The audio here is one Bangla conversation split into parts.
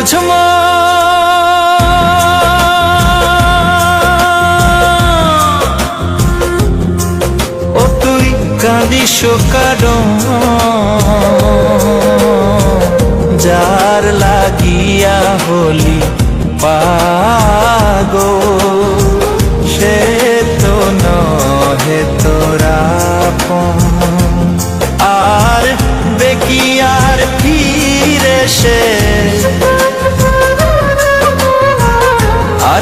ওরে অবুঝমা ও তুই কাঁদিস কারণ যার লাগিয়া হলি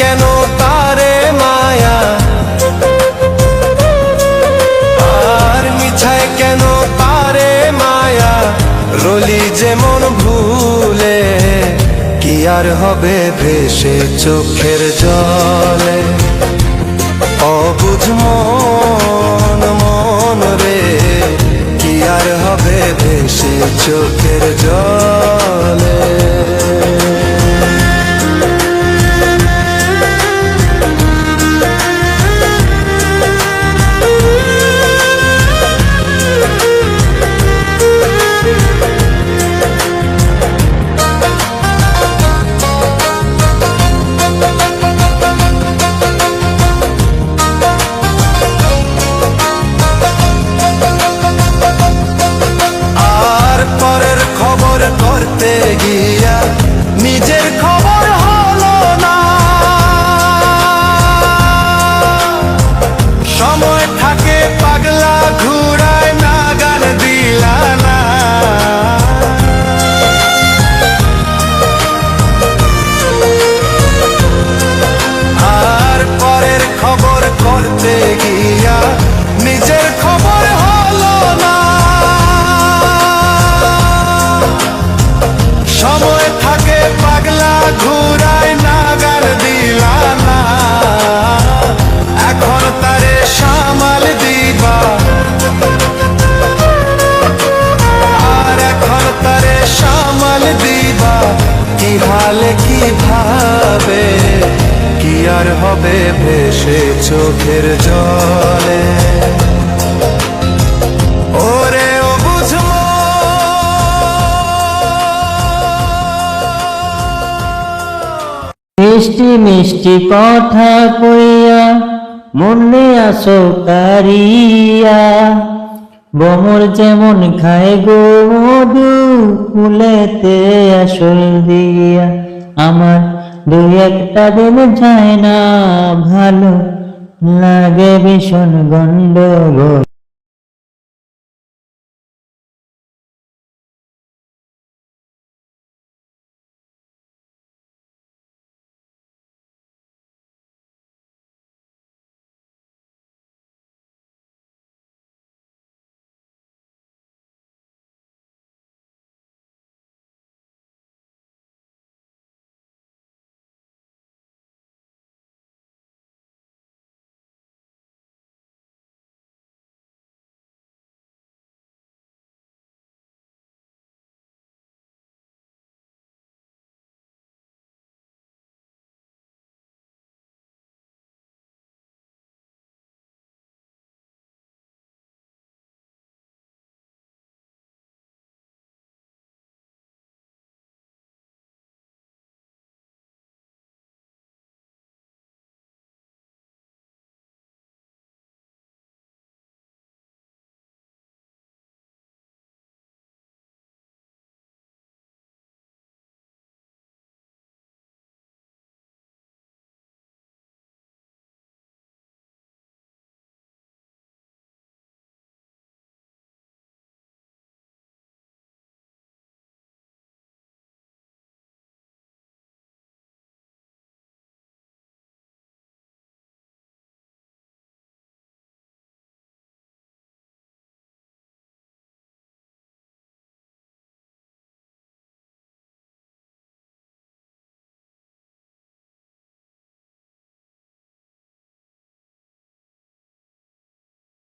কেন তারে মায়া? আর মিছায় কেন তারে মায়া? রলি যেমন ভুলে, কি আর হবে ভেসে চোখের জলে? অবুঝ মন মন রে, কি আর হবে ভেসে চোখের জলে? নিজের খবর হলো না। সময় থাকে পাগলা ঘুরায় না গান দিলা না আর পরের খবর করতে গিয়া নিজের খবর ভাবে, কি আর হবে ভেসে চোখের জলে? মিষ্টি মিষ্টি কথা কইয়া, মনে আসো কারিয়া। বমর যেমন খায় গো মধু ফুলেতে আসল দিয়া। আমার দুই একটা দিন যায় না ভালো লাগে ভীষণ গন্ডগোল।